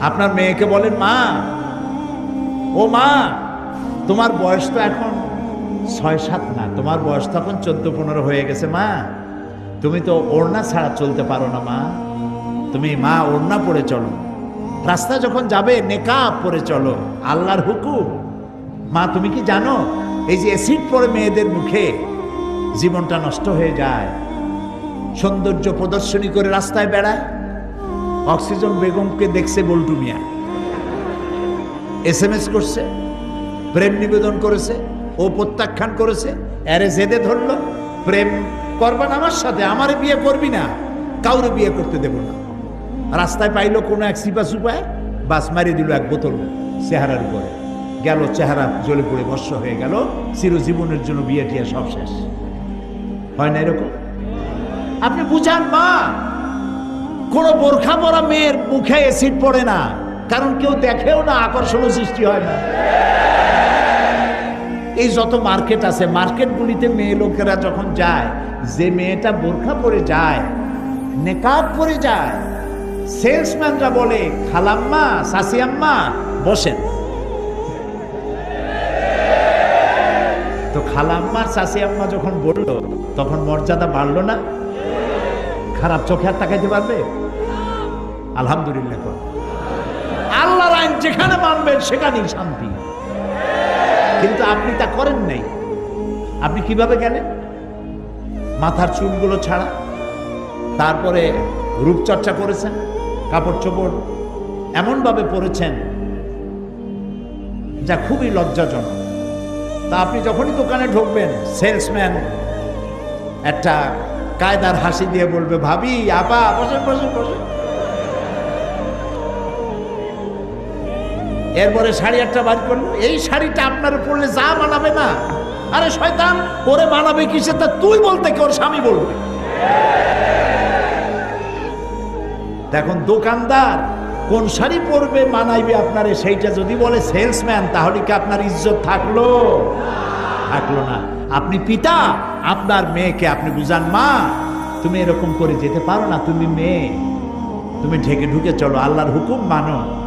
আপনার মেয়েকে বলেন, মা, ও মা, তোমার বয়স তো এখন ছয় সাত না, তোমার বয়স তো এখন চোদ্দ পনেরো হয়ে গেছে, মা। তুমি তো ওড়না ছাড়া চলতে পারো না, মা। তুমি, মা, ওড়না পরে চলো। রাস্তা যখন যাবে, নেকাব পরে চলো। আল্লাহর হুকুম। মা, তুমি কি জানো, এই যে অ্যাসিড পরে মেয়েদের মুখে, জীবনটা নষ্ট হয়ে যায়। সৌন্দর্য প্রদর্শনী করে রাস্তায় বেড়ায়। অক্সিজেন বেগমকে দেখছে Boltu Mia. S M S করছে, প্রেম নিবেদন করেছে, ও প্রত্যাখ্যান করেছে, এরে জেদে ধরলো, প্রেম করবান আমার সাথে, আমারে বিয়ে করবি না, কাউরে বিয়ে করতে দেব না। রাস্তায় পাইলো কোনো এক সিপা সুপায় বাস মারিয়ে দিল এক বোতল চেহারার উপরে। গেল চেহারা জ্বলে পড়ে বর্ষ হয়ে গেল, চিরজীবনের জন্য বিয়ে টিয়া সব শেষ। হয় না এরকম? আপনি বুঝান মা! কোন বোরখা পরা মেয়ের মুখে এসিড পড়ে না। কারণ কেউ দেখেও না আকর্ষণ সৃষ্টি হয় না। এই যত মার্কেট আছে, মার্কেটগুলিতে মেয়ে লোকেরা যখন যায়, যে মেয়েটা বোরখা পরে যায়, নেকাব পরে যায়, সেলসম্যানরা বলে, খালাম্মা, সাসিয়াম্মা, বসেন। তো খালাম্মার সাসিয়াম্মা যখন বলল, তখন মর্যাদা বাড়লো না? খারাপ চোখে আর তাকাইতে পারবে? আলহামদুলিল্লাহ। আল্লাহর আইন যেখানে মানবেন, সেখানেই শান্তি। কিন্তু আপনি তা করেন নাই। আপনি কীভাবে গেলেন মাথার চুলগুলো ছাড়া, তারপরে রূপচর্চা করেছেন, কাপড় চোপড় এমনভাবে পরেছেন, যা খুবই লজ্জাজনক। তা আপনি যখনই দোকানে ঢুকবেন, সেলসম্যান একটা কায়দার হাসি দিয়ে বলবে, ভাবি, আপা, বসেন বসেন বসেন। এরপরে শাড়ি একটা বার করল, এই শাড়িটা আপনার পরলে যা মানাবে না? আরে শয়তান ওরে মানাবে কিসে? তা তুই বলতে কি? ওর স্বামী বলবে। দেখুন, দোকানদার কোন শাড়ি পরবে, মানাইবে আপনারে, সেইটা যদি বলে সেলসম্যান, তাহলে কি আপনার ইজ্জত থাকল? থাকল না। আপনি পিতা আপনার মেয়েকে আপনি বুঝান, মা, তুমি এরকম করে যেতে পারো না, তুমি মেয়ে। তুমি ঢেকে ঢুকে চলো, আল্লাহর হুকুম মানো।